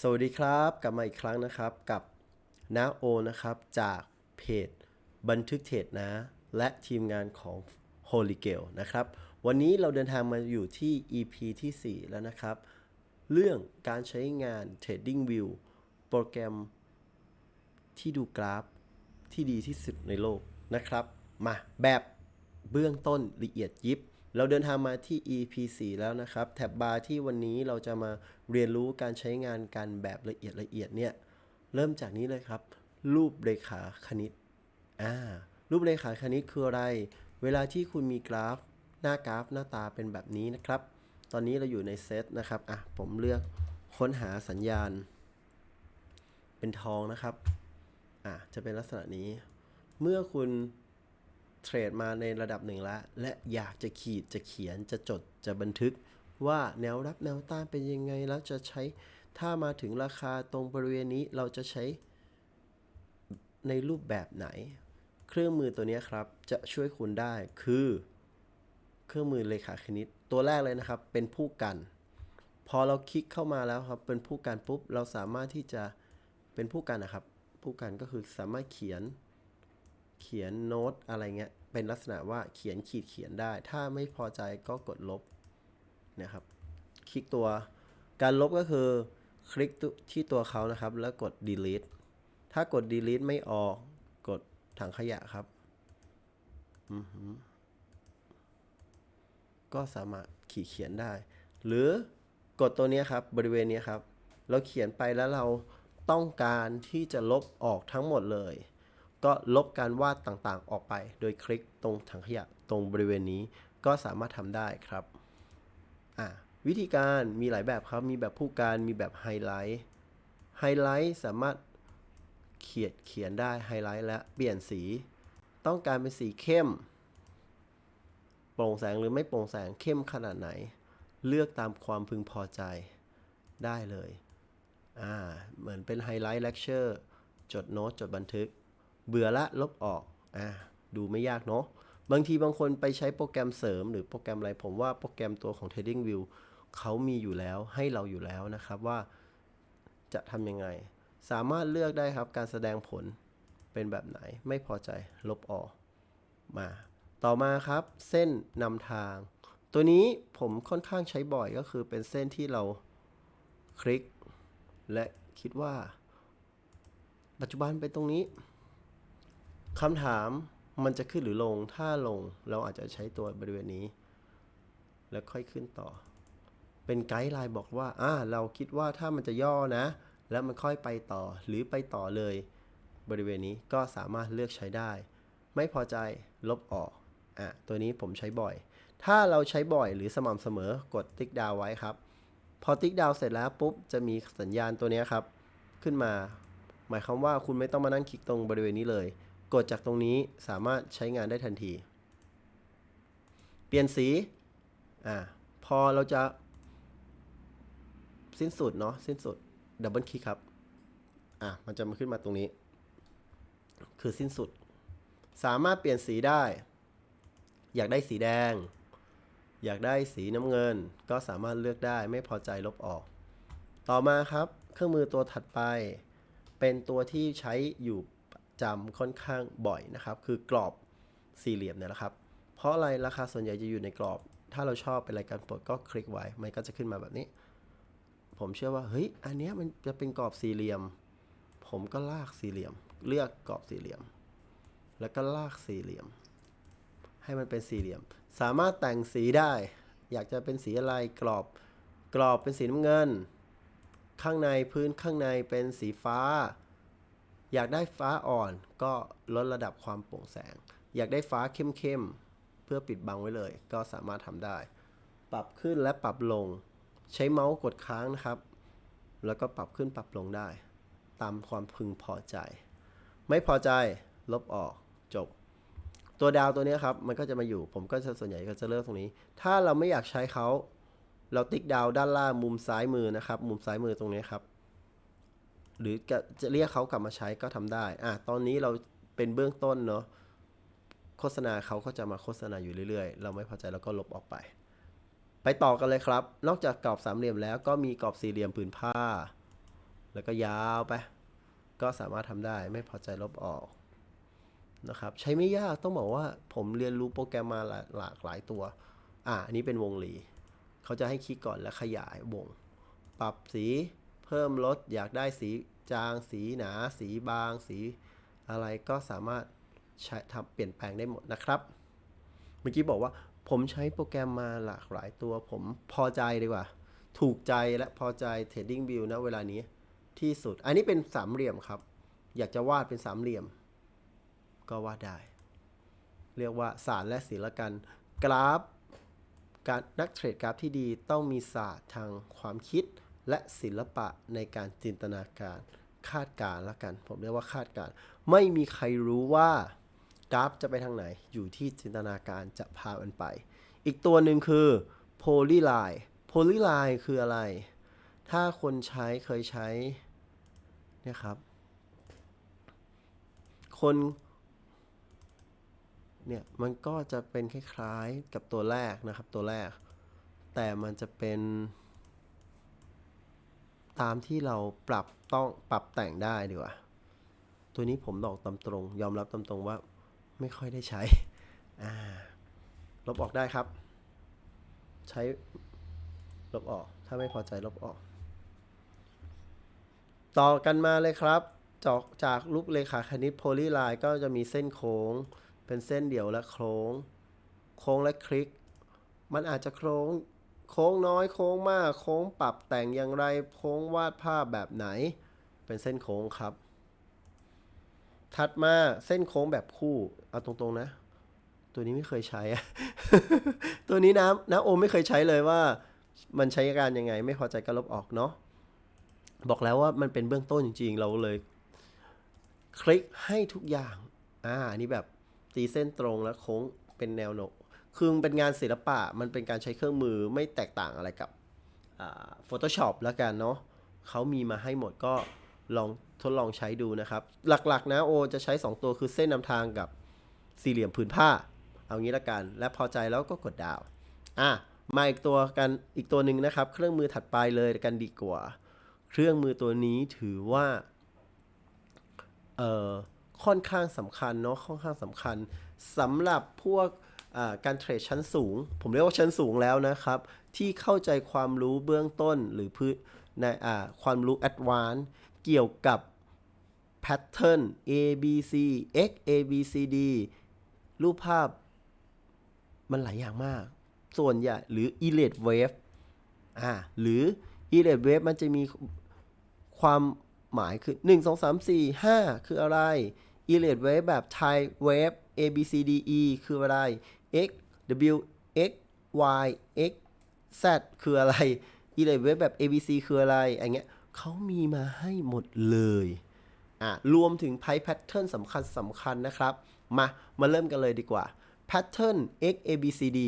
สวัสดีครับ กลับมาอีกครั้งนะครับกับน้าโอนะครับจากเพจบันทึกเทรดนะ และทีมงานของ Holy g a l นะครับ วันนี้เราเดินทางมาอยู่ที่ EP ที่ 4 แล้วนะครับ เรื่องการใช้งาน Trading View โปรแกรมที่ดูกราฟที่ดีที่สุดในโลกนะครับ มาแบบเบื้องต้นละเอียดยิบ เราเดินทางมาที่ EP 4แล้วนะครับ แท็บบาร์ที่วันนี้เราจะมาเรียนรู้การใช้งานกันแบบละเอียดละเอียดเนี่ย เริ่มจากนี้เลยครับ รูปเรขาคณิต อ่า รูปเรขาคณิตคืออะไร เวลาที่คุณมีกราฟ หน้ากราฟหน้าตาเป็นแบบนี้นะครับ ตอนนี้เราอยู่ในเซตนะครับ อะ ผมเลือกค้นหาสัญญาณ เป็นทองนะครับ อะ จะเป็นลักษณะนี้ เมื่อคุณ เทรดมาในระดับหนึ่งแล้ว และอยากจะขีดจะเขียนจะจดจะบันทึก ว่าแนวรับแนวต้านเป็นยังไงแล้วจะใช้ถ้ามาถึงราคาตรงบริเวณนี้เราจะใช้ในรูปแบบไหน เครื่องมือตัวนี้ครับจะช่วยคุณได้คือ เครื่องมือเลขาคณิต ตัวแรกเลยนะครับ เป็นผู้กัน พอเราคลิกเข้ามาแล้วครับ เป็นผู้กันปุ๊บเราสามารถที่จะเป็นผู้กันนะครับ ผู้กันก็คือสามารถเขียน เขียนโน้ตอะไรเงี้ย เป็นลักษณะว่าเขียนขีดเขียนได้ ถ้าไม่พอใจก็กดลบนะครับ คลิกตัวการลบก็คือคลิกที่ตัวเขานะครับ แล้วกด delete ถ้ากด delete ไม่ออก กดถังขยะครับ ก็สามารถขีดเขียนได้ หรือกดตัวนี้ครับ บริเวณนี้ครับ เราเขียนไปแล้วเราต้องการที่จะลบออกทั้งหมดเลย ก็ลบการวาดต่างๆ ออกไป โดยคลิกตรงถังขยะตรงบริเวณนี้ก็สามารถทำได้ครับอะวิธีการมีหลายแบบครับ มีแบบผู้การมีแบบไฮไลท์ไฮไลท์สามารถเขียนเขียนได้ไฮไลท์และเปลี่ยนสี ต้องการเป็นสีเข้ม โปร่งแสงหรือไม่โปร่งแสงเข้มขนาดไหน เลือกตามความพึงพอใจได้เลยอ่าเหมือนเป็นไฮไลท์เลคเชอร์จดโน้ตจดบันทึก เบื่อละลบออกอ่าดูไม่ยากเนาะบางทีบางคนไปใช้โปรแกรมเสริมหรือโปรแกรมอะไร ผมว่าโปรแกรมตัวของ Trading View เขามีอยู่แล้วให้เราอยู่แล้วนะครับว่าจะทำยังไง สามารถเลือกได้ครับการแสดงผลเป็นแบบไหนไม่พอใจลบออกมา ต่อมาครับ เส้นนำทาง ตัวนี้ผมค่อนข้างใช้บ่อยก็คือเป็นเส้นที่เราคลิก และคิดว่า ปัจจุบันเป็นตรงนี้ คำถามมันจะขึ้นหรือลง ถ้าลงเราอาจจะใช้ตัวบริเวณนี้ แล้วค่อยขึ้นต่อ เป็นไกด์ไลน์บอกว่าอ่าเราคิดว่าถ้ามันจะย่อนะ แล้วมันค่อยไปต่อหรือไปต่อเลย บริเวณนี้ก็สามารถเลือกใช้ได้ ไม่พอใจลบออกอะตัวนี้ผมใช้บ่อย ถ้าเราใช้บ่อยหรือสม่ำเสมอกดติ๊กดาวไว้ครับ พอติ๊กดาวเสร็จแล้วปุ๊บจะมีสัญญาณตัวนี้ครับ ขึ้นมา หมายความว่าคุณไม่ต้องมานั่งคลิกตรงบริเวณนี้เลย กดจากตรงนี้สามารถใช้งานได้ทันที เปลี่ยนสี อ่า พอเราจะสิ้นสุดเนาะสิ้นสุดดับเบิลคลิกครับ อะ มันจะมาขึ้นมาตรงนี้ คือสิ้นสุด สามารถเปลี่ยนสีได้ อยากได้สีแดง อยากได้สีน้ำเงิน ก็สามารถเลือกได้ไม่พอใจลบออก ต่อมาครับ เครื่องมือตัวถัดไป เป็นตัวที่ใช้อยู่ จำค่อนข้างบ่อยนะครับ คือกรอบสี่เหลี่ยมเนี่ยแหละครับ เพราะอะไรราคาส่วนใหญ่จะอยู่ในกรอบ ถ้าเราชอบเป็นรายการโปรดก็คลิกไว้ มันก็จะขึ้นมาแบบนี้ ผมเชื่อว่าเฮ้ยอันเนี้ยมันจะเป็นกรอบสี่เหลี่ยม ผมก็ลากสี่เหลี่ยม เลือกกรอบสี่เหลี่ยม แล้วก็ลากสี่เหลี่ยม ให้มันเป็นสี่เหลี่ยม สามารถแต่งสีได้ อยากจะเป็นสีอะไรกรอบกรอบเป็นสีน้ำเงิน ข้างในพื้นข้างในเป็นสีฟ้า อยากได้ฟ้าอ่อนก็ลดระดับความโปร่งแสง อยากได้ฟ้าเข้มๆเพื่อปิดบังไว้เลย ก็สามารถทำได้ ปรับขึ้นและปรับลง ใช้เมาส์กดค้างนะครับ แล้วก็ปรับขึ้นปรับลงได้ ตามความพึงพอใจ ไม่พอใจลบออกจบ ตัวดาวตัวนี้ครับ มันก็จะมาอยู่ ผมก็จะส่วนใหญ่ก็จะเลือกตรงนี้ ถ้าเราไม่อยากใช้เขาเราติ๊กดาวด้านล่างมุมซ้ายมือนะครับ มุมซ้ายมือตรงนี้ครับ หรือจะจะเรียกเขากลับมาใช้ก็ทำได้ อะตอนนี้เราเป็นเบื้องต้นเนาะโฆษณาเขาก็จะมาโฆษณาอยู่เรื่อยๆ เราไม่พอใจเราก็ลบออกไป ไปต่อกันเลยครับ นอกจากกรอบสามเหลี่ยมแล้วก็มีกรอบสี่เหลี่ยมผืนผ้า แล้วก็ยาวไป ก็สามารถทำได้ไม่พอใจลบออกนะครับ ใช้ไม่ยากต้องบอกว่าผมเรียนรู้โปรแกรมมาหลายหลากหลายตัว อะอันนี้เป็นวงรีเขาจะให้คลิกก่อนแล้วขยายวง ปรับสี เพิ่มลดอยากได้สีจาง สีหนา สีบาง สีอะไรก็สามารถใช้ทำเปลี่ยนแปลงได้หมดนะครับ เมื่อกี้บอกว่าผมใช้โปรแกรมมาหลากหลายตัว ผมพอใจดีกว่า ถูกใจและพอใจ Trading View นะเวลานี้ที่สุด อันนี้เป็นสามเหลี่ยมครับ อยากจะวาดเป็นสามเหลี่ยม ก็วาดได้ เรียกว่าศาสตร์และศิลปกันกราฟ การนักเทรดกราฟที่ดีต้องมีศาสตร์ทางความคิด และศิลปะในการจินตนาการคาดการณ์ละกัน ผมเรียกว่าคาดการณ์ไม่มีใครรู้ว่ากราฟจะไปทางไหน อยู่ที่จินตนาการจะพามันไป อีกตัวหนึ่งคือ polyline polyline คืออะไร ถ้าคนใช้เคยใช้เนี่ยครับ คนเนี่ยมันก็จะเป็นคล้ายๆกับตัวแรกนะครับตัวแรก แต่มันจะเป็น ตามที่เราปรับต้องปรับแต่งได้ดีกว่า ตัวนี้ผมบอกตามตรง ยอมรับตามตรงว่าไม่ค่อยได้ใช้อ่าลบออกได้ครับ ใช้ลบออก ถ้าไม่พอใจลบออก ต่อกันมาเลยครับ จากจากรูปเลขาคณิตโพลีไลน์ก็จะมีเส้นโค้ง เป็นเส้นเดี่ยวและโค้ง โค้งและคลิก มันอาจจะโค้ง โค้งน้อยโค้งมากโค้งปรับแต่งอย่างไรโค้งวาดภาพแบบไหน เป็นเส้นโค้งครับ ถัดมาเส้นโค้งแบบคู่เอาตรงๆนะ ตัวนี้ไม่เคยใช้ ตัวนี้นะนะโอมไม่เคยใช้เลยว่า มันใช้การยังไง ไม่พอใจก็ลบออกเนาะบอกแล้วว่ามันเป็นเบื้องต้นจริงๆ เราเลย คลิกให้ทุกอย่าง อ่านนี้แบบตีเส้นตรงแล้วโค้งเป็นแนวโน้ คือมันเป็นงานศิลปะ มันเป็นการใช้เครื่องมือไม่แตกต่างอะไรกับอ่า Photoshop แล้วกันเนาะเขามีมาให้หมดก็ลองทดลองใช้ดูนะครับ หลักๆ นะโอจะใช้ 2 ตัวคือเส้นนำทางกับสี่เหลี่ยมผืนผ้า เอางี้ละกัน และพอใจแล้วก็กดดาวอะมาอีกตัวกันอีกตัวหนึ่งนะครับ เครื่องมือถัดไปเลยกันดีกว่า เครื่องมือตัวนี้ถือว่าเอ่อค่อนข้างสำคัญเนาะค่อนข้างสำคัญสำหรับพวก การเทรดชั้นสูง ผมเรียกว่าชั้นสูงแล้วนะครับ ที่เข้าใจความรู้เบื้องต้นหรือพื้นในความรู้ advance เกี่ยวกับ pattern A B C X A B C D รูปภาพมันหลายอย่างมาก ส่วนใหญ่หรือ elite wave อ่าหรือ elite wave มันจะมีความหมายคือ 1 2 3 4 5 คืออะไร elite wave แบบ Thai wave A B C D E คืออะไร X W X Y X Z คืออะไร elite wave แบบ A B C คืออะไรอันเงี้ยเขามีมาให้หมดเลยอะรวมถึง Pi Pattern สำคัญสำคัญนะครับ มามาเริ่มกันเลยดีกว่า Pattern X A B C D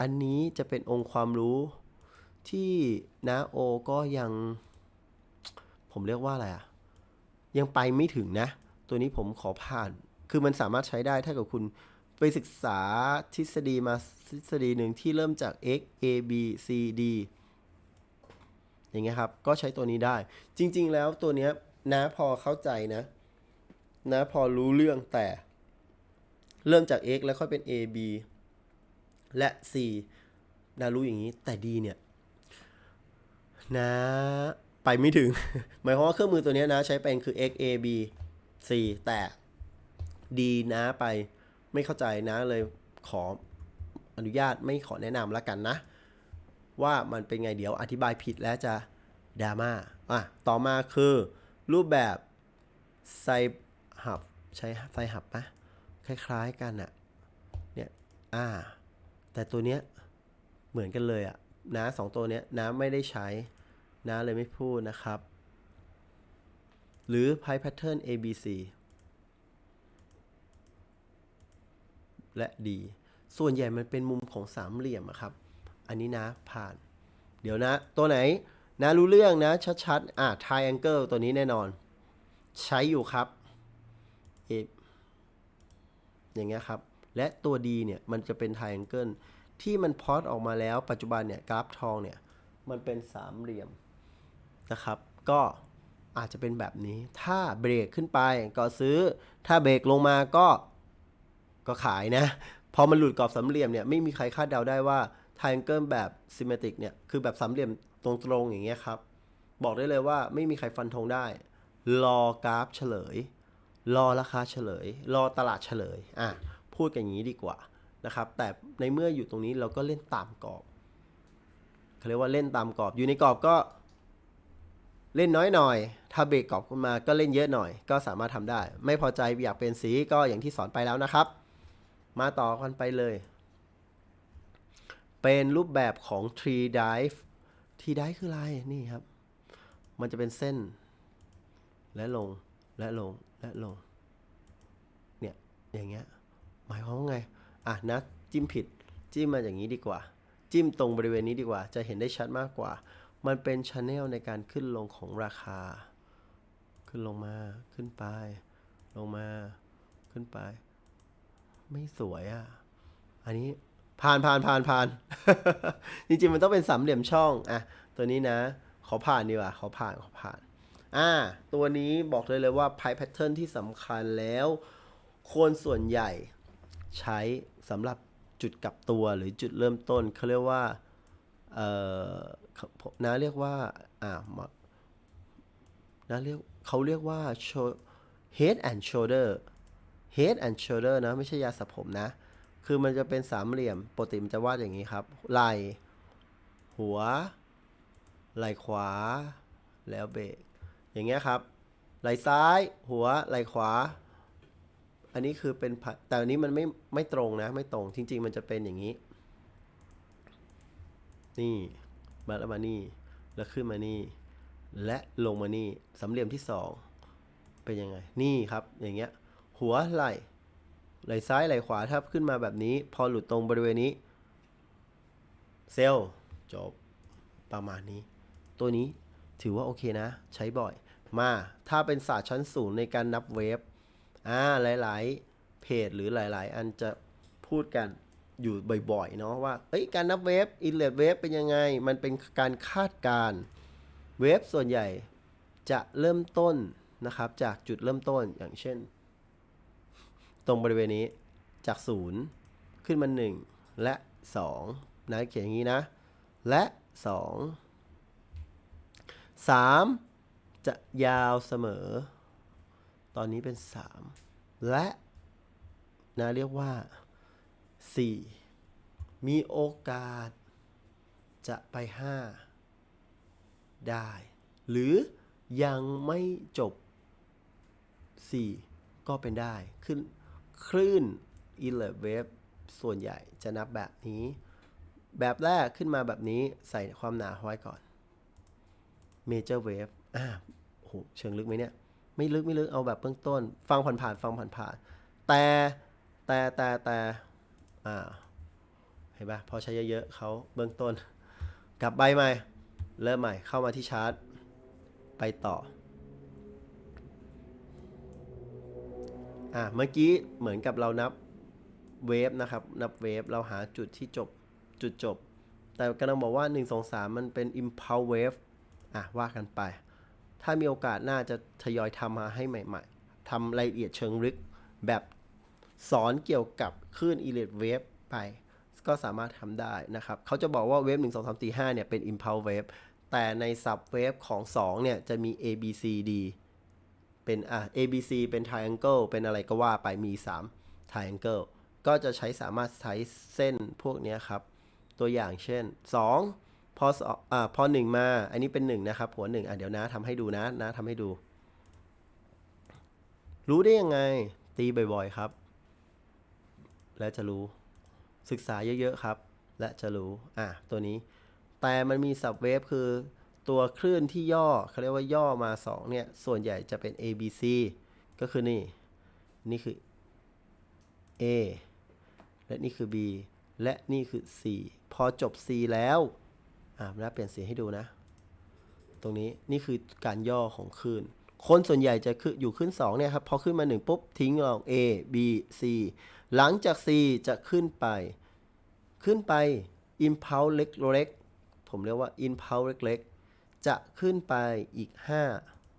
อันนี้จะเป็นองค์ความรู้ที่นาโอก็ยัง ผมเรียกว่าอะไรอะยังไปไม่ถึงนะ ตัวนี้ผมขอผ่าน คือมันสามารถใช้ได้ถ้าเกิดคุณ ไปศึกษาทฤษฎีมาทฤษฎีหนึ่งที่เริ่มจาก x a b c d อย่างเงี้ยครับ ก็ใช้ตัวนี้ได้ จริง ๆ แล้วตัวเนี้ยนะพอเข้าใจนะ นะพอรู้เรื่องแต่ เริ่มจาก x แล้วค่อยเป็น a b และ c นะรู้อย่างนี้ แต่ d เนี่ย นะไปไม่ถึง หมายความว่าเครื่องมือตัวเนี้ยนะ ใช้เป็นคือ x a b c แต่ d นะไป ไม่เข้าใจนะเลยขออนุญาตไม่ขอแนะนำแล้วกันนะ ว่ามันเป็นไงเดี๋ยวอธิบายผิดแล้วจะดราม่าอะต่อมาคือรูปแบบไซหับใช้ไซหับปะคล้ายๆกันอะเนี่ยอ่าแต่ตัวเนี้ยเหมือนกันเลยอะนะสองตัวเนี้ยนะไม่ได้ใช้นะเลยไม่พูดนะครับ หรือ Pi Pattern ABC และ D ส่วนใหญ่มันเป็นมุมของสามเหลี่ยมครับ อันนี้นะผ่าน เดี๋ยวนะ ตัวไหนนะรู้เรื่องนะ ชัดๆ อะ Triangle ตัวนี้แน่นอน ใช้อยู่ครับ A ออย่างเงี้ยครับ และตัว D เนี่ย มันจะเป็น Triangle ที่มันพอดออกมาแล้วปัจจุบันเนี่ย กราฟทองเนี่ย มันเป็นสามเหลี่ยมนะครับ ก็อาจจะเป็นแบบนี้ ถ้าเบรกขึ้นไปก็ซื้อ ถ้าเบรกลงมาก็ ก็ขายนะ พอมันหลุดกรอบสามเหลี่ยมเนี่ยไม่มีใครคาดเดาได้ว่า triangle แบบ symmetric เนี่ยคือแบบสามเหลี่ยมตรงๆอย่างเงี้ยครับ บอกได้เลยว่าไม่มีใครฟันธงได้ รอกราฟเฉลย รอราคาเฉลย รอตลาดเฉลยอะพูดกันอย่างนี้ดีกว่านะครับ แต่ในเมื่ออยู่ตรงนี้เราก็เล่นตามกรอบเขาเรียกว่าเล่นตามกรอบ อยู่ในกรอบก็เล่นน้อยหน่อย ถ้าเบรกกรอบขึ้นมาก็เล่นเยอะหน่อย ก็สามารถทำได้ ไม่พอใจอยากเป็นสีก็อย่างที่สอนไปแล้วนะครับ มาต่อกันไปเลย เป็นรูปแบบของ tree dive tree dive คืออะไร นี่ครับ มันจะเป็นเส้น และลง และลง และลง เนี่ย อย่างเงี้ย หมายความว่าไง อะนะ จิ้มผิด จิ้มมาอย่างนี้ดีกว่า จิ้มตรงบริเวณนี้ดีกว่า จะเห็นได้ชัดมากกว่า มันเป็นช n แนลในการขึ้นลงของราคา ขึ้นลงมา ขึ้นไป ลงมา ขึ้นไป ไม่สวยอะ อันนี้ผ่านผ่านผ่านผ่าน จริงๆมันต้องเป็นสามเหลี่ยมช่อง อะ ตัวนี้นะ ขอผ่านดีกว่า ขอผ่านขอผ่าน อ่า ตัวนี้บอกเลยเลยว่า Pipe Pattern ที่สำคัญแล้ว คนส่วนใหญ่ใช้สำหรับจุดกลับตัวหรือจุดเริ่มต้นเขาเรียกว่า เอ่อเขานะเรียกว่า อ่ามานะเรียกเขาเรียกว่า head and shoulder head and shoulder นะ ไม่ใช่ยาสระผมนะ คือมันจะเป็นสามเหลี่ยมปกติมันจะวาดอย่างนี้ครับไหลหัวไหลขวา แล้วเบรกอย่างเงี้ยครับ ไหลซ้าย หัวไหลขวา อันนี้คือเป็นแต่อันนี้มันไม่ไม่ตรงนะ ไม่ตรงจริง ๆ มันจะเป็นอย่างนี้ นี่มาแล้วมานี่ แล้วขึ้นมานี่ และลงมานี่สามเหลี่ยมที่สองเป็นยังไง นี่ครับอย่างเงี้ย หัวไหล่ไหล่ซ้ายไหล่ขวาถ้าขึ้นมาแบบนี้ พอหลุดตรงบริเวณนี้ เซลล์จบประมาณนี้ ตัวนี้ถือว่าโอเคนะ ใช้บ่อย มาถ้าเป็นศาสตร์ชั้นสูงในการนับเวฟอ่าหลาย ๆ เพจหรือหลาย ๆ อันจะพูดกันอยู่บ่อย ๆ เนาะว่าเอ้ยการนับเวฟอินเลดเวฟเป็นยังไง มันเป็นการคาดการเวฟส่วนใหญ่จะเริ่มต้นนะครับ จากจุดเริ่มต้นอย่างเช่น ตรงบริเวณนี้จาก 0 ขึ้นมา 1 และ 2 นะเขียนอย่างนี้นะ และ 2 3 จะยาวเสมอ ตอนนี้เป็น 3 และนะเรียกว่า 4 มีโอกาสจะไป 5 ได้ หรือยังไม่จบ 4 ก็เป็นได้ขึ้น คลื่น e l e v wave ส่วนใหญ่จะนับแบบนี้ แบบแรกขึ้นมาแบบนี้ใส่ความหนาไว้ก่อน Major Wave อ่าโหเชิงลึกไหมเนี่ย ไม่ลึกไม่ลึกเอาแบบเบื้องต้น ฟังผ่านๆฟังผ่านๆแต่แต่แต่แต่อ่าเห็นปะพอใช้เยอะๆเขาเบื้องต้น กลับใบใหม่ เริ่มใหม่เข้ามาที่ชาร์ตไปต่อ อะเมื่อกี้เหมือนกับเรานับเวฟนะครับ นับเวฟเราหาจุดที่จบจุดจบ แต่กำลังบอกว่า 1 2 3 มันเป็น impulse wave อะว่ากันไป ถ้ามีโอกาสน่าจะทยอยทำมาให้ใหม่ ๆทำรายละเอียดเชิงลึกแบบสอนเกี่ยวกับคลื่น e l e c t wave ไป ก็สามารถทำได้นะครับ เขาจะบอกว่าเวฟ1 2 3 4 5เนี่ยเป็น impulse wave แต่ใน sub wave ของ 2 เนี่ยจะมี A B C D เป็นอะ A B C เป็น triangle เป็นอะไรก็ว่าไปมี 3 triangle ก็จะใช้สามารถใช้เส้นพวกนี้ครับ ตัวอย่างเช่น 2 พอสองอ่าพอ1มา อันนี้เป็น 1 นะครับ หัว 1 อะเดี๋ยวนะทำให้ดูนะนะทำให้ดู รู้ได้ยังไง ตีบ่อยๆครับ และจะรู้ศึกษาเยอะๆครับ และจะรู้ อะ ตัวนี้ แต่มันมีสับเวฟคือ ตัวคลื่นที่ย่อเขาเรียกว่าย่อมา 2 เนี่ย ส่วนใหญ่จะเป็น A B C ก็คือนี่ นี่คือ A และนี่คือ B และนี่คือ C พอจบ C แล้ว อ่าแล้วเปลี่ยนสีให้ดูนะ ตรงนี้นี่คือการย่อของคลื่น คนส่วนใหญ่จะคืออยู่ขึ้น2เนี่ยครับ พอขึ้นมา 1 ปุ๊บ ทิ้งลอง A B C หลังจาก C จะขึ้นไป ขึ้นไป impulse เล็กๆผมเรียกว่า impulse เล็กๆ จะขึ้นไปอีก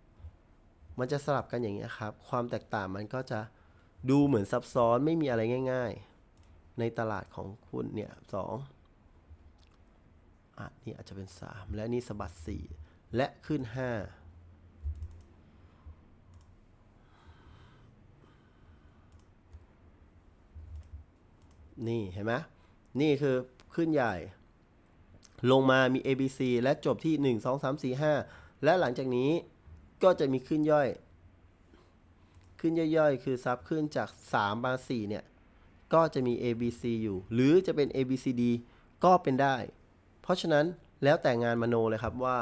5 มันจะสลับกันอย่างนี้ครับ ความแตกต่างมันก็จะดูเหมือนซับซ้อนไม่มีอะไรง่าย ๆ ในตลาดของคุณเนี่ยสองอะนี่อาจจะเป็น 3 และนี่สะบัด 4 และขึ้น 5นี่เห็นไหมนี่คือขึ้นใหญ่ ลงมามี A B C และจบที่ 1 2 3 4 5 และหลังจากนี้ก็จะมีขึ้นย่อย ขึ้นย่อยๆ คือซับขึ้นจาก 3 มา 4 เนี่ย ก็จะมี A B C อยู่ หรือจะเป็น A B C D ก็เป็นได้ เพราะฉะนั้นแล้วแต่งานมโนเลยครับว่า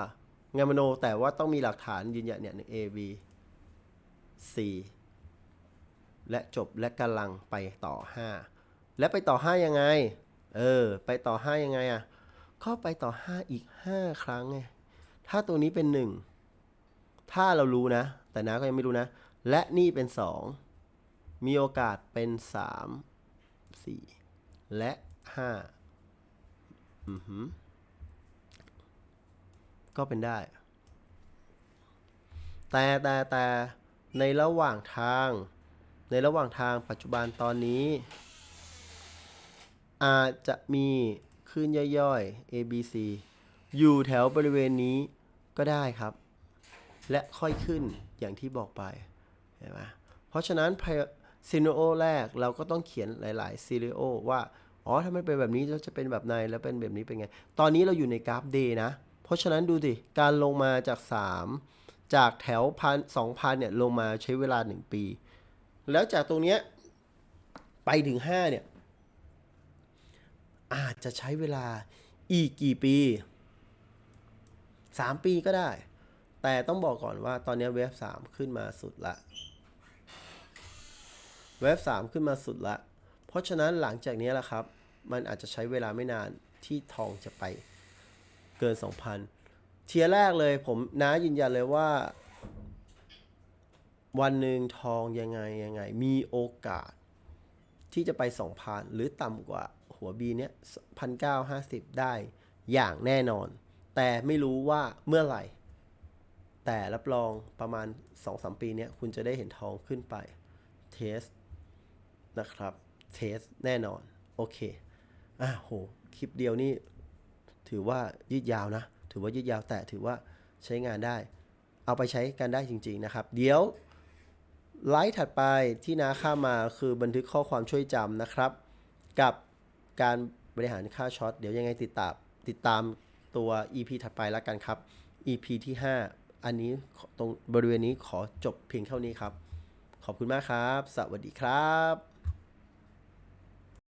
งานมโนแต่ว่าต้องมีหลักฐานยืนยันเนี่ย A B C และจบและกำลังไปต่อ 5 และไปต่อ 5 ยังไง เออ ไปต่อ 5 ยังไงอะ่ะ ก็ไปต่อ 5 อีก 5 ครั้งไง ถ้าตัวนี้เป็น 1 ถ้าเรารู้นะ แต่นะก็ยังไม่รู้นะ และนี่เป็น 2 มีโอกาสเป็น 3 4 และ 5 อือหือ ก็เป็นได้ แต่แต่แต่ในระหว่างทาง ในระหว่างทางปัจจุบันตอนนี้ อาจจะมี คลื่นย่อยๆ A B C อยู่แถวบริเวณนี้ก็ได้ครับ และค่อยขึ้นอย่างที่บอกไปเห็นไหมเพราะฉะนั้นซีโนโอแรกเราก็ต้องเขียนหลายๆซีเรโอว่า อ๋อถ้ามันเป็นแบบนี้จะเป็นแบบในแล้วเป็นแบบนี้เป็นไง ตอนนี้เราอยู่ในกราฟ day นะ เพราะฉะนั้นดูดิการลงมาจาก 3 จากแถวพันสองพันเนี่ยลงมาใช้เวลา 1 ปี แล้วจากตรงเนี้ยไปถึง 5 เนี่ย อาจจะใช้เวลาอีกกี่ปี 3 ปีก็ได้ แต่ต้องบอกก่อนว่าตอนนี้เวฟ3ขึ้นมาสุดละ เวฟ3ขึ้นมาสุดละ เพราะฉะนั้นหลังจากนี้แหละครับ มันอาจจะใช้เวลาไม่นานที่ทองจะไปเกิน 2,000 เทียร์แรกเลยผมน้ายืนยันเลยว่า วันหนึ่งทองยังไงยังไง มีโอกาสที่จะไป 2,000 หรือต่ำกว่า หัวบีเนี้ย1,950ได้อย่างแน่นอน แต่ไม่รู้ว่าเมื่อไหร่ แต่รับรองประมาณ 2-3 ปีเนี้ยคุณจะได้เห็นทองขึ้นไปเทสนะครับเทสแน่นอน โอเคอะโห คลิปเดียวนี่ ถือว่ายืดยาวนะ ถือว่ายืดยาวแต่ถือว่าใช้งานได้ เอาไปใช้กันได้จริง ๆ นะครับ เดี๋ยวไลฟ์ถัดไปที่นาข้ามาคือบันทึกข้อความช่วยจำนะครับ กับ การบริหารค่าช็อต เดี๋ยวยังไงติดตามติดตามตัว EP ถัดไปแล้วกันครับ EP ที่ 5 อันนี้ตรงบริเวณนี้ขอจบเพียงเท่านี้ครับ ขอบคุณมากครับ สวัสดีครับ